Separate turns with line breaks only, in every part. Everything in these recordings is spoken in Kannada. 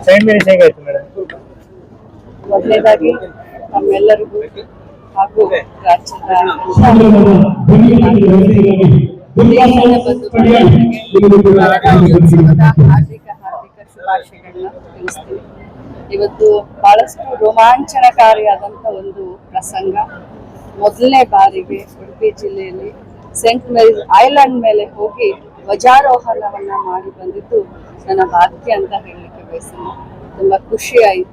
ಸೈಂಟ್ ಮೇರೀಸ್ ಹೇಗಾಯ್ತು ಮೇಡಮ್
ಮೊದಲನೇದಾಗಿ ನಮ್ಮೆಲ್ಲರಿಗೂ ಹಾಗೂ ಹಾರ್ದಿಕ ಹಾರ್ದಿಕ ಶುಭಾಶಯಗಳನ್ನ ತಿಳಿಸ್ತೀನಿ ಇವತ್ತು ಬಹಳಷ್ಟು ರೋಮಾಂಚನಕಾರಿಯಾದಂತ ಒಂದು ಪ್ರಸಂಗ. ಮೊದಲನೇ ಬಾರಿಗೆ ಉಡುಪಿ ಜಿಲ್ಲೆಯಲ್ಲಿ ಸೆಂಟ್ ಮೇರಿಸ್ ಐಲ್ಯಾಂಡ್ ಮೇಲೆ ಹೋಗಿ ಧ್ವಜಾರೋಹಣವನ್ನ ಮಾಡಿ ಬಂದಿದ್ದು ನನ್ನ ಭಾಗ್ಯ ಅಂತ ಹೇಳಲಿಕ್ಕೆ ಬಯಸ್ತೀನಿ. ತುಂಬಾ ಖುಷಿ ಆಯಿತು.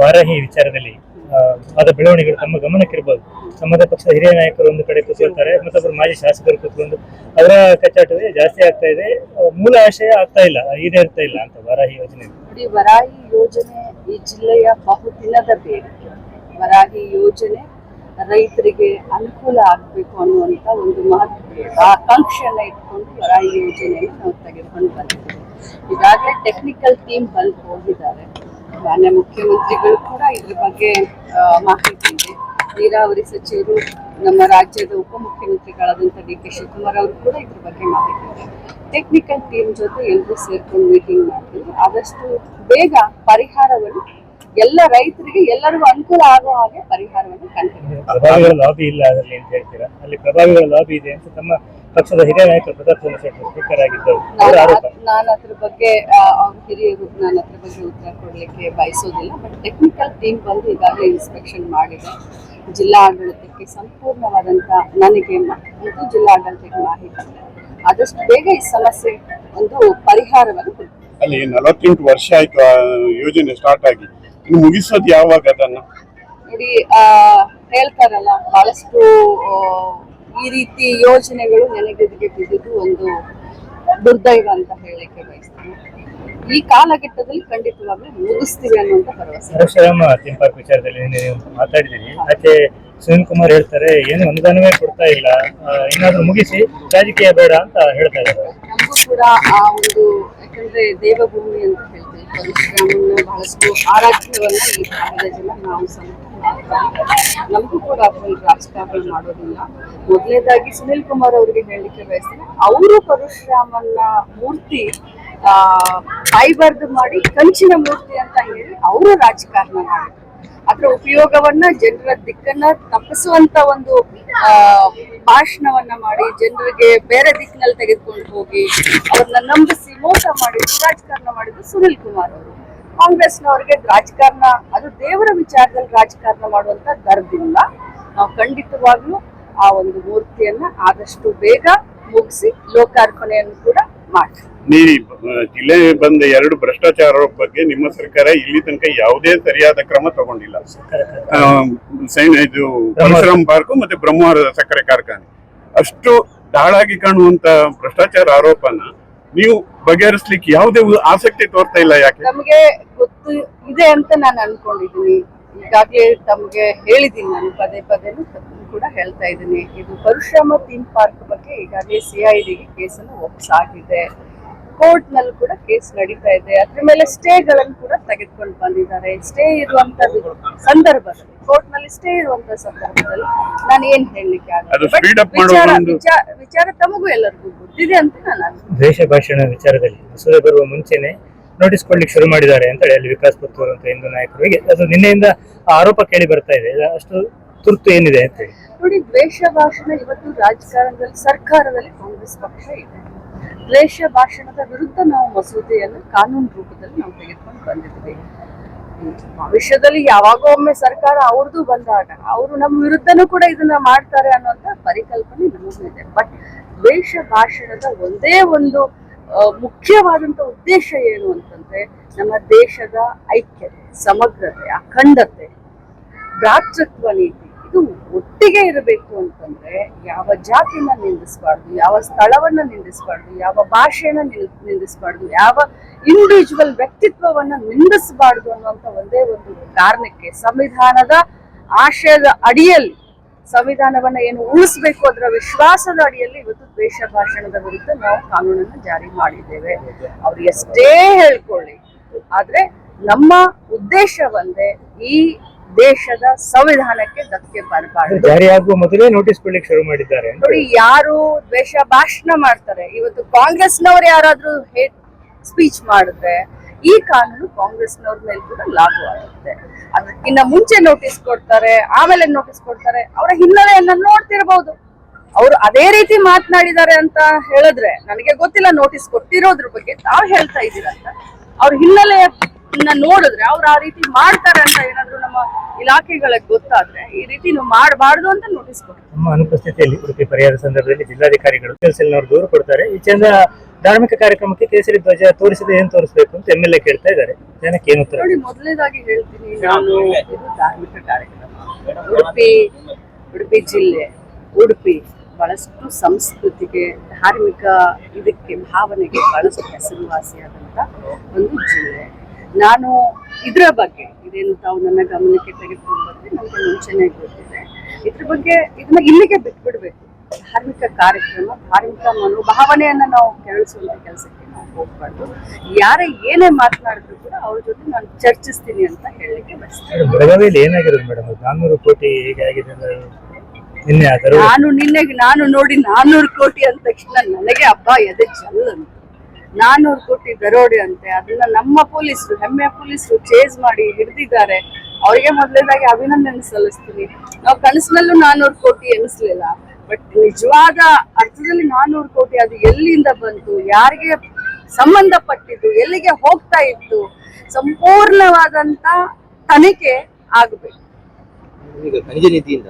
ವಾರಾಹಿ ವಿಚಾರದಲ್ಲಿ ಆದ ಬೆಳವಣಿಗೆಗಳು ತಮ್ಮ ಗಮನಕ್ಕಿರ್ಬೋದು. ಸಮಾಜ ಪಕ್ಷದ ಹಿರಿಯ ನಾಯಕರು ಒಂದು ಕಡೆ ಕೂತ್ಕೊಳ್ತಾರೆ ಮತ್ತೊಬ್ಬರು ಮಾಜಿ ಶಾಸಕರು ಕೂತ್ಕೊಂಡು ಅವರ ಕಚ್ಚಾಟವೇ ಜಾಸ್ತಿ ಆಗ್ತಾ ಇದೆ. ಮೂಲ ಆಶಯ ಆಗ್ತಾ ಇಲ್ಲ ಈಡೇರ್ತಾ ಇಲ್ಲ ಅಂತ ವರಾಹಿ ಯೋಜನೆ.
ನೋಡಿ ವರಾಹಿ ಯೋಜನೆ ಈ ಜಿಲ್ಲೆಯ ಬಹುದಿನದ ಬೇಡಿಕೆ. ವರಾಹಿ ಯೋಜನೆ ರೈತರಿಗೆ ಅನುಕೂಲ ಆಗಬೇಕು ಅನ್ನುವಂಥ ಒಂದು ಮಹತ್ವ ಆಕಾಂಕ್ಷೆಯನ್ನ ಇಟ್ಕೊಂಡು ಈ ಯೋಜನೆಯನ್ನು ನಾವು ತೆಗೆದುಕೊಂಡು ಬಂದಿದ್ದೀವಿ. ಈಗಾಗಲೇ ಟೆಕ್ನಿಕಲ್ ಟೀಮ್ ಬಂದು ಹೋಗಿದ್ದಾರೆ. ಮಾನ್ಯ ಮುಖ್ಯಮಂತ್ರಿಗಳು ಕೂಡ ಇದ್ರ ಬಗ್ಗೆ ಮಾಹಿತಿ ಇದೆ. ನೀರಾವರಿ ಸಚಿವರು ನಮ್ಮ ರಾಜ್ಯದ ಉಪಮುಖ್ಯಮಂತ್ರಿಗಳಾದಂಥ ಡಿ ಕೆ ಶಿವಕುಮಾರ್ ಅವರು ಕೂಡ ಇದ್ರ ಬಗ್ಗೆ ಮಾಹಿತಿ ಇದೆ. ಟೆಕ್ನಿಕಲ್ ಟೀಮ್ ಜೊತೆ ಎಲ್ಲರೂ ಸೇರ್ಕೊಂಡು ಮೀಟಿಂಗ್ ಮಾಡ್ತೀವಿ. ಆದಷ್ಟು ಬೇಗ ಪರಿಹಾರವನ್ನು ಎಲ್ಲ ರೈತರಿಗೆ ಎಲ್ಲರಿಗೂ ಅನುಕೂಲ ಆಗೋ ಹಾಗೆ ಪರಿಹಾರವನ್ನು ಕಂಡುಹಿಡಿಯಬೇಕು.
ಪ್ರಭಾವಿಗಳ ಲಾಬಿ ಇಲ್ಲ ಅದರಲ್ಲಿ ಅಂತ ಹೇಳ್ತೀರಾ? ಅಲ್ಲಿ ಪ್ರಭಾವಿಗಳ ಲಾಬಿ ಇದೆ ಅಂತ ತಮ್ಮ ಪಕ್ಷದ ಹಿರಿಯ ನಾಯಕ ಪ್ರತಾಪ್ ಚಂದ್ರಶೇಖರ್ ಸ್ಪೀಕರ್ ಆಗಿದ್ದರು.
ನಾನು ಅದ್ರ ಬಗ್ಗೆ ಹಿರಿಯರು ನಾನು ಅದ್ರ ಬಗ್ಗೆ ಉತ್ತರ ಕೊಡ್ಲಿಕ್ಕೆ ಬಯಸೋದಿಲ್ಲ ಬಟ್ ಟೆಕ್ನಿಕಲ್ ಟೀಮ್ ಬಂದು ಈಗಾಗಲೇ ಇನ್ಸ್ಪೆಕ್ಷನ್ ಮಾಡಿದೆ. ಜಿಲ್ಲಾ ಆಡಳಿತಕ್ಕೆ ಸಂಪೂರ್ಣವಾದಂಥ ನನಗೆ ಮತ್ತು ಜಿಲ್ಲಾ ಆಡಳಿತಕ್ಕೆ ಮಾಹಿತಿ ಆದಷ್ಟು ಬೇಗ ಈ ಸಮಸ್ಯೆ ಒಂದು ಪರಿಹಾರವನ್ನು.
ಅಲ್ಲಿ ನಲವತ್ತೆಂಟು ವರ್ಷ ಆಯ್ತು ಯೋಜನೆ ಸ್ಟಾರ್ಟ್ ಆಗಿ. ಇನ್ನು ಮುಗಿಸೋದು ಯಾವಾಗ ಅದನ್ನ?
ನೋಡಿ ಆ, ಹೇಳ್ತಾರಲ್ಲ ಬಹಳಷ್ಟು ಈ ರೀತಿ ಯೋಜನೆಗಳು ನನಗೆ ಬಿದ್ದುದು ಒಂದು ದುರ್ದೈವ ಅಂತ ಹೇಳಕ್ಕೆ ಬಯಸ್ತೀನಿ. ಈ ಕಾಲಘಟ್ಟದಲ್ಲಿ ಖಂಡಿತವಾಗ್ಲೂ ಮುಗಿಸ್ತೀವಿ ಅನ್ನುವಂತ ಭರವಸೆ.
ಪರಶುರಾಮ ಥೀಮ್ ಪಾರ್ಕ್ ವಿಚಾರದಲ್ಲಿ ಮಾತಾಡಿದೀನಿ ನೀವು ಸುನೀಲ್ ಆಚೆ ಸುನಿಲ್ ಕುಮಾರ್ ಹೇಳ್ತಾರೆ ಏನು ಅನುದಾನವೇ ಕೊಡ್ತಾ ಇಲ್ಲ. ಆ, ಇನ್ನಾದ್ರೂ ಮುಗಿಸಿ ರಾಜಕೀಯ ಬೇಡ ಅಂತ ಹೇಳ್ತಾ ಇದ್ದಾರೆ.
ನಮಗೂ ಕೂಡ ಆ ಒಂದು ಯಾಕಂದ್ರೆ ದೇವಭೂಮಿ ಅಂತ ಹೇಳ್ತೀವಿ ಪರಶುರಾಮನ ಬಹಳಷ್ಟು ಈ ಭಾಗದ ಜನ ನಾವು. ನಮಗೂ ಕೂಡ ಅದ್ರಲ್ಲಿ ರಾಜಕಾರಣ ಮಾಡೋದಿಲ್ಲ ಮೊದಲನೇದಾಗಿ ಸುನಿಲ್ ಕುಮಾರ್ ಅವರಿಗೆ ಹೇಳಲಿಕ್ಕೆ ಬಯಸ್ತೀನಿ, ಅವರು ಪರಶುರಾಮನ ಮೂರ್ತಿ, ಆ ಫೈಬರ್ದು ಮಾಡಿ ಕಂಚಿನ ಮೂರ್ತಿ ಅಂತ ಹೇಳಿ ಅವರು ರಾಜಕಾರಣ ಮಾಡಿದ್ರು ಅದರ ಉಪಯೋಗವನ್ನ ಜನರ ದಿಕ್ಕನ್ನ ತಪ್ಪಿಸುವಂತ ಒಂದು ಭಾಷಣವನ್ನ ಮಾಡಿ ಜನರಿಗೆ ಬೇರೆ ದಿಕ್ಕಿನಲ್ಲಿ ತೆಗೆದುಕೊಂಡು ಹೋಗಿ ಅವ್ರನ್ನ ನಂಬಿಸಿ ಮೋಸ ಮಾಡಿ ರಾಜಕಾರಣ ಮಾಡಿದ್ರು ಸುನಿಲ್ ಕುಮಾರ್ ಅವರು. ಕಾಂಗ್ರೆಸ್ನವರಿಗೆ ರಾಜಕಾರಣ, ಅದು ದೇವರ ವಿಚಾರದಲ್ಲಿ ರಾಜಕಾರಣ ಮಾಡುವಂತ ದರ್ದಿಲ್ಲ. ನಾವು ಖಂಡಿತವಾಗ್ಲೂ ಆ ಒಂದು ಮೂರ್ತಿಯನ್ನ ಆದಷ್ಟು ಬೇಗ ಮುಗಿಸಿ ಲೋಕಾರ್ಪಣೆಯನ್ನು ಕೂಡ ಮಾಡ್ತೀವಿ
ನೀ ಜಿಲ್ಲೆ ಬಂದ ಎರಡು ಭ್ರಷ್ಟಾಚಾರ ಬಗ್ಗೆ ನಿಮ್ಮ ಸರ್ಕಾರ ಇಲ್ಲಿ ತನಕ ಯಾವುದೇ ಸರಿಯಾದ ಕ್ರಮ ತಗೊಂಡಿಲ್ಲ. ಆ, ಸೈನ್ ಇದು ಪರಶುರಾಮ್ ಪಾರ್ಕ್ ಮತ್ತೆ ಬ್ರಹ್ಮಾವರದ ಸಕ್ಕರೆ ಕಾರ್ಖಾನೆ. ಅಷ್ಟು ದಾಳಾಗಿ ಕಾಣುವಂತ ಭ್ರಷ್ಟಾಚಾರ ಆರೋಪನ ನೀವು ಬಗೆಹರಿಸ್ಲಿಕ್ಕೆ ಯಾವುದೇ ಆಸಕ್ತಿ ತೋರ್ತಾ ಇಲ್ಲ ಯಾಕೆ?
ನಮಗೆ ಗೊತ್ತು ಇದೆ ಅಂತ ನಾನು ಅನ್ಕೊಂಡಿದ್ದೀನಿ. ಈಗಾಗಲೇ ತಮಗೆ ಹೇಳಿದ್ದೀನಿ ನಾನು ಪದೇ ಪದೇನು ತಪ್ಪು ಕೂಡ ಹೇಳ್ತಾ ಇದ್ದೀನಿ. ಇದು ಪರಶುರಾಮ ಥೀಮ್ ಪಾರ್ಕ್ ಬಗ್ಗೆ ಈಗಾಗಲೇ ಸಿ ಐ ಡಿಗೆ ಕೇಸನ್ನು ಆಗಿದೆ. ಕೋರ್ಟ್ನಲ್ಲಿ ಕೂಡ ಕೇಸ್ ನಡೀತಾ ಇದೆ. ಅದ್ರ ಮೇಲೆ ಸ್ಟೇಗಳನ್ನು ಕೂಡ ತೆಗೆದುಕೊಂಡು ಬಂದಿದ್ದಾರೆ. ಸ್ಟೇ ಇರುವಂತ ಸಂದರ್ಭದಲ್ಲಿ ಕೋರ್ಟ್ನಲ್ಲಿ ಸ್ಟೇ ಇರುವಂತ ಸಂದರ್ಭದಲ್ಲಿ ನಾನು ಏನ್ ಹೇಳಲಿಕ್ಕೆ
ಅದು
ಆಗಲ್ಲ ವಿಚಾರ
ಒಂದು-
ವಿಚಾರ ವಿಚಾರ ತಮಗೂ ಎಲ್ಲರಿಗೂ ಗೊತ್ತಿದೆ ಅಂತ ನಾನು.
ದ್ವೇಷ ಭಾಷಣ ವಿಚಾರದಲ್ಲಿ ಮಸೂದೆ ಬರುವ ಮುಂಚೆನೆ ನೋಟಿಸ್ ಕೊಡ್ಲಿಕ್ಕೆ ಶುರು ಮಾಡಿದ್ದಾರೆ ಅಂತ ಹೇಳಿ ಅಲ್ಲಿ ವಿಕಾಸ್ ಪುತ್ತೂರ್ ಅಂತ ಹಿಂದೂ ನಾಯಕರಿಗೆ. ಅದು ನಿನ್ನೆಯಿಂದ ಆರೋಪ ಕೇಳಿ ಬರ್ತಾ ಇದೆ. ಅಷ್ಟು ತುರ್ತು ಏನಿದೆ ಅಂತ ಹೇಳಿ.
ನೋಡಿ, ದ್ವೇಷ ಭಾಷಣ ಇವತ್ತು ರಾಜಕಾರಣದಲ್ಲಿ ಸರ್ಕಾರದಲ್ಲಿ ಕಾಂಗ್ರೆಸ್ ಪಕ್ಷ ಇದೆ. ದ್ವೇಷ ಭಾಷಣದ ವಿರುದ್ಧ ನಾವು ಮಸೂದೆಯನ್ನು ಕಾನೂನು ರೂಪದಲ್ಲಿ ನಾವು ತೆಗೆದುಕೊಂಡು ಬಂದಿದ್ದೀವಿ. ಭವಿಷ್ಯದಲ್ಲಿ ಯಾವಾಗೋ ಒಮ್ಮೆ ಸರ್ಕಾರ ಅವ್ರದ್ದು ಬಂದಾಗ ಅವರು ನಮ್ಮ ವಿರುದ್ಧನೂ ಕೂಡ ಇದನ್ನ ಮಾಡ್ತಾರೆ ಅನ್ನೋಂತ ಪರಿಕಲ್ಪನೆ ನಮಗೂ ಇದೆ ಬಟ್ ದ್ವೇಷ ಭಾಷಣದ ಒಂದೇ ಒಂದು ಮುಖ್ಯವಾದಂತ ಉದ್ದೇಶ ಏನು ಅಂತಂದ್ರೆ ನಮ್ಮ ದೇಶದ ಐಕ್ಯತೆ ಸಮಗ್ರತೆ, ಅಖಂಡತೆ, ಭ್ರಾತೃತ್ವ ನೀತಿ. ಇದು ಒಟ್ಟಿಗೆ ಇರಬೇಕು ಅಂತಂದ್ರೆ ಯಾವ ಜಾತಿನ ನಿಂದಿಸಬಾರ್ದು, ಯಾವ ಸ್ಥಳವನ್ನ ನಿಂದಿಸಬಾರ್ದು, ಯಾವ ಭಾಷೆಯನ್ನ ನಿಲ್- ನಿಂದಿಸಬಾರ್ದು, ಯಾವ ಇಂಡಿವಿಜುವಲ್ ವ್ಯಕ್ತಿತ್ವವನ್ನ ನಿಂದಿಸಬಾರ್ದು ಅನ್ನುವಂತ ಒಂದೇ ಒಂದು ಕಾರಣಕ್ಕೆ ಸಂವಿಧಾನದ ಆಶಯದ ಅಡಿಯಲ್ಲಿ ಸಂವಿಧಾನವನ್ನ ಏನು ಉಳಿಸ್ಬೇಕು ಅದರ ವಿಶ್ವಾಸದ ಅಡಿಯಲ್ಲಿ ಇವತ್ತು ದ್ವೇಷ ಭಾಷಣದ ವಿರುದ್ಧ ನಾವು ಕಾನೂನನ್ನು ಜಾರಿ ಮಾಡಿದ್ದೇವೆ. ಅವ್ರು ಎಷ್ಟೇ ಹೇಳ್ಕೊಳ್ಳಿ ಆದ್ರೆ ನಮ್ಮ ಉದ್ದೇಶ ಒಂದೇ ಈ ದೇಶದ ಸಂವಿಧಾನಕ್ಕೆ ಧಕ್ಕೆ ಬರಬಾರ್ದು.
ಜಾರಿಯಾಗುವ ಮೊದಲೇ ನೋಟಿಸ್ ಕೊಡ್ಲಿಕ್ಕೆ ಶುರು ಮಾಡಿದ್ದಾರೆ
ನೋಡಿ ಯಾರು ದ್ವೇಷ ಭಾಷಣ ಮಾಡ್ತಾರೆ ಇವತ್ತು ಕಾಂಗ್ರೆಸ್ನವ್ರು ಯಾರಾದ್ರೂ ಹೇಟ್ ಸ್ಪೀಚ್ ಮಾಡಿದ್ರೆ ಈ ಕಾನೂನು ಕಾಂಗ್ರೆಸ್ನವ್ರ ಮೇಲೆ ಕೂಡ ಲಾಗು ಆಗುತ್ತೆ. ಅದಕ್ಕಿಂತ ಮುಂಚೆ ನೋಟಿಸ್ ಕೊಡ್ತಾರೆ, ಆಮೇಲೆ ನೋಟಿಸ್ ಕೊಡ್ತಾರೆ, ಅವರ ಹಿನ್ನೆಲೆಯನ್ನ ನೋಡ್ತಿರ್ಬಹುದು ಅವರು ಅದೇ ರೀತಿ ಮಾತನಾಡಿದ್ದಾರೆ ಅಂತ ಹೇಳಿದ್ರೆ ನನಗೆ ಗೊತ್ತಿಲ್ಲ ನೋಟಿಸ್ ಕೊಟ್ಟಿರೋದ್ರ ಬಗ್ಗೆ ತಾವ್ ಹೇಳ್ತಾ ಇದ್ದೀರಂತ ಅವ್ರ ಹಿನ್ನೆಲೆಯನ್ನ ನೋಡಿದ್ರೆ ಅವ್ರು ಆ ರೀತಿ ಮಾಡ್ತಾರೆ ಅಂತ ಏನಾದ್ರು ನಮ್ಮ ಇಲಾಖೆಗಳಿಗೆ ಗೊತ್ತಾದ್ರೆ ಈ ರೀತಿ ನೀವು ಮಾಡಬಾರ್ದು ಅಂತ ನೋಟಿಸ್ ಕೊಡ್ತಾರೆ.
ನಮ್ಮ ಅನುಪಸ್ಥಿತಿಯಲ್ಲಿ ಉಡುಪಿ ಪರಿಹಾರ ಸಂದರ್ಭದಲ್ಲಿ ಜಿಲ್ಲಾಧಿಕಾರಿಗಳು ಕೆಲಸನವರು ದೂರು ಕೊಡ್ತಾರೆ. ಈ ಚಂದ ಧಾರ್ಮಿಕ ಕಾರ್ಯಕ್ರಮಕ್ಕೆ ಕೇಸರಿ ಧ್ವಜ ತೋರಿಸಿದ್ರೆ ಏನ್ ತೋರಿಸ್ಬೇಕು ಅಂತ ಎಂ ಎಲ್ ಎ ಕೇಳ್ತಾ ಇದ್ದಾರೆ. ಜನಕ್ಕೆ ಏನು ಉತ್ತರ?
ನೋಡಿ ಮೊದಲನೇದಾಗಿ ಹೇಳ್ತೀನಿ ನಾನು ಇದು. ಧಾರ್ಮಿಕ ಕಾರ್ಯಕ್ರಮ. ಉಡುಪಿ ಉಡುಪಿ ಜಿಲ್ಲೆ ಉಡುಪಿ ಬಹಳಷ್ಟು ಸಂಸ್ಕೃತಿಗೆ ಧಾರ್ಮಿಕ ಇದಕ್ಕೆ ಭಾವನೆಗೆ ಬಹಳಷ್ಟು ಹೆಸರುವಾಸಿಯಾದಂಥ ಒಂದು ಜಿಲ್ಲೆ. ನಾನು ಇದರ ಬಗ್ಗೆ ಇದೇನು ತಾವು ನನ್ನ ಗಮನಕ್ಕೆ ತೆಗೆದುಕೊಂಡು ಬಂದ್ರೆ ನಮ್ಗೆ ಮುಂಚೆನೆ ಗೊತ್ತಿದೆ. ಇದ್ರ ಬಗ್ಗೆ ಇದನ್ನ ಇಲ್ಲಿಗೆ ಬಿಟ್ಬಿಡ್ಬೇಕು. ಧಾರ್ಮಿಕ ಕಾರ್ಯಕ್ರಮ ಧಾರ್ಮಿಕ ಮನೋಭಾವನೆಯನ್ನ ನಾವು ಕೆರಳಿಸುವಂತ ಕೆಲಸಕ್ಕೆ ನಾವು ಹೋಗ್ಬಾರ್ದು. ಯಾರೇ ಏನೇ ಮಾತನಾಡಿದ್ರು ಕೂಡ ಅವ್ರ ಜೊತೆ ನಾನು ಚರ್ಚಿಸ್ತೀನಿ ಅಂತ ಹೇಳಲಿಕ್ಕೆ ಬಯಸ್ತೇನೆ.
ಮೇಡಮ್, ಬೆಳಗಾವಿಯಲ್ಲಿ ಏನಾಗಿರೋದು ಮೇಡಮ್? ನಾನ್ನೂರು ಕೋಟಿ ಹೇಗೆ ಅಂದ್ರೆ ನಿನ್ನೆ
ನಾನು ನಿನ್ನೆ ನಾನು ನೋಡಿ ನಾನ್ನೂರು ಕೋಟಿ ಅಂದ ತಕ್ಷಣ ನನಗೆ ಹಬ್ಬ ಎದೆ ಜಲ್ಲಂತ ನಾನ್ನೂರು ಕೋಟಿ ದರೋಡೆ ಅಂತೆ ಅದನ್ನ ನಮ್ಮ ಪೊಲೀಸರು ಹೆಮ್ಮೆ ಪೊಲೀಸರು ಚೇಸ್ ಮಾಡಿ ಹಿಡಿದಿದ್ದಾರೆ. ಅವರಿಗೆ ಮೊದಲನೇದಾಗಿ ಅಭಿನಂದನೆ ಸಲ್ಲಿಸ್ತೀನಿ. ನಾವು ಕನಸಿನಲ್ಲೂ ನಾನ್ನೂರು ಕೋಟಿ ಎನಿಸ್ಲಿಲ್ಲ ಬಟ್ ನಿಜವಾದ ಅರ್ಥದಲ್ಲಿ ನಾನ್ನೂರು ಕೋಟಿ ಅದು ಎಲ್ಲಿಂದ ಬಂತು, ಯಾರಿಗೆ ಸಂಬಂಧಪಟ್ಟಿದ್ದು, ಎಲ್ಲಿಗೆ ಹೋಗ್ತಾ ಇತ್ತು, ಸಂಪೂರ್ಣವಾದಂತ ತನಿಖೆ ಆಗಬೇಕು.
ಈಗ ಖನಿಜ ನೀತಿಯಿಂದ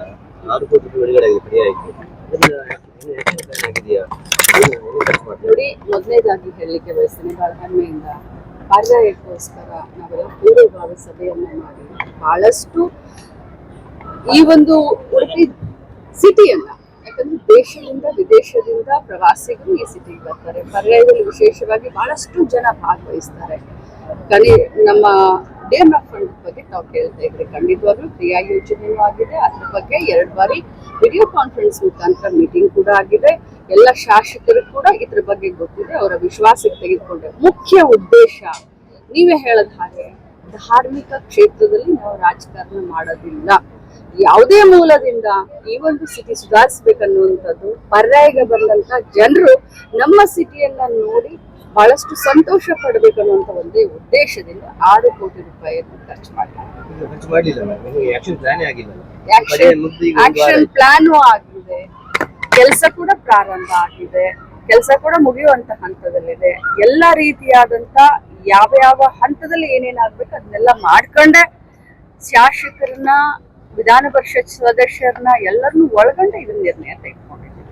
ಆರು ಕೋಟಿ ಬಿಡುಗಡೆ ಆಗಿದೆ
ನೋಡಿ, ಮೊದಲನೇದಾಗಿ ಹೇಳಲಿಕ್ಕೆ ಬಯಸ್ತೇನೆ ಬಹಳ ಹೆಮ್ಮೆಯಿಂದ ಪರ್ಯಾಯಕ್ಕೋಸ್ಕರ ನಾವೆಲ್ಲ ಪೂರ್ವಭಾವಿ ಸಭೆಯನ್ನ ಮಾಡಿ ಬಹಳಷ್ಟು ಈ ಒಂದು ಉಡುಪಿ ಸಿಟಿಯನ್ನ ಯಾಕಂದ್ರೆ ದೇಶದಿಂದ, ವಿದೇಶದಿಂದ ಪ್ರವಾಸಿಗರು ಈ ಸಿಟಿಗೆ ಬರ್ತಾರೆ. ಪರ್ಯಾಯದಲ್ಲಿ ವಿಶೇಷವಾಗಿ ಬಹಳಷ್ಟು ಜನ ಭಾಗವಹಿಸ್ತಾರೆ. ಕನಿ ನಮ್ಮ ಡಿಎಂಎಫ್ ಫಂಡ್ ಬಗ್ಗೆ ತಾವು ಕೇಳ್ತಾ ಇದ್ರೆ ಖಂಡಿತವಾಗ್ಲೂ ಕ್ರಿಯಾ ಯೋಜನೆಯೂ ಆಗಿದೆ. ಅದ್ರ ಬಗ್ಗೆ ಎರಡು ಬಾರಿ ವಿಡಿಯೋ ಕಾನ್ಫರೆನ್ಸ್ ಮುಖಾಂತರ ಮೀಟಿಂಗ್ ಕೂಡ ಆಗಿದೆ. ಎಲ್ಲ ಶಾಸಕರು ಕೂಡ ಇದ್ರ ಬಗ್ಗೆ ಗೊತ್ತಿದೆ ಅವರ ವಿಶ್ವಾಸಕ್ಕೆ ತೆಗೆದುಕೊಂಡೆ. ಮುಖ್ಯ ಉದ್ದೇಶ, ನೀವೇ ಹೇಳದ ಹಾಗೆ, ಧಾರ್ಮಿಕ ಕ್ಷೇತ್ರದಲ್ಲಿ ನಾವು ರಾಜಕಾರಣ ಮಾಡೋದಿಲ್ಲ. ಯಾವುದೇ ಮೂಲದಿಂದ ಈ ಒಂದು ಸಿಟಿ ಸುಧಾರಿಸ್ಬೇಕನ್ನುವಂಥದ್ದು ಪರ್ಯಾಯಗೆ ಬಂದಂತ ಜನರು ನಮ್ಮ ಸಿಟಿಯನ್ನ ನೋಡಿ ಬಹಳಷ್ಟು ಸಂತೋಷ ಪಡಬೇಕನ್ನುವಂತ ಒಂದೇ ಉದ್ದೇಶದಿಂದ ಆರು ಕೋಟಿ ರೂಪಾಯಿಯನ್ನು ಖರ್ಚು ಮಾಡಿದ್ದಾರೆ
ಆಕ್ಷನ್ ಪ್ಲಾನು
ಆಗಿದೆ. ಕೆಲಸ ಕೂಡ ಪ್ರಾರಂಭ ಆಗಿದೆ. ಕೆಲಸ ಕೂಡ ಮುಗಿಯುವಂತ ಹಂತದಲ್ಲಿದೆ. ಎಲ್ಲ ರೀತಿಯಾದಂತ ಯಾವ ಯಾವ ಹಂತದಲ್ಲಿ ಏನೇನಾಗ್ಬೇಕು ಅದನ್ನೆಲ್ಲ ಮಾಡ್ಕೊಂಡೆ. ಶಾಸಕರನ್ನ ವಿಧಾನ ಪರಿಷತ್ ಸದಸ್ಯರನ್ನ ಎಲ್ಲರನ್ನೂ ಒಳಗೊಂಡ ಇದನ್ನ ನಿರ್ಣಯ ತೆಗೆದುಕೊಂಡಿದ್ದೀವಿ.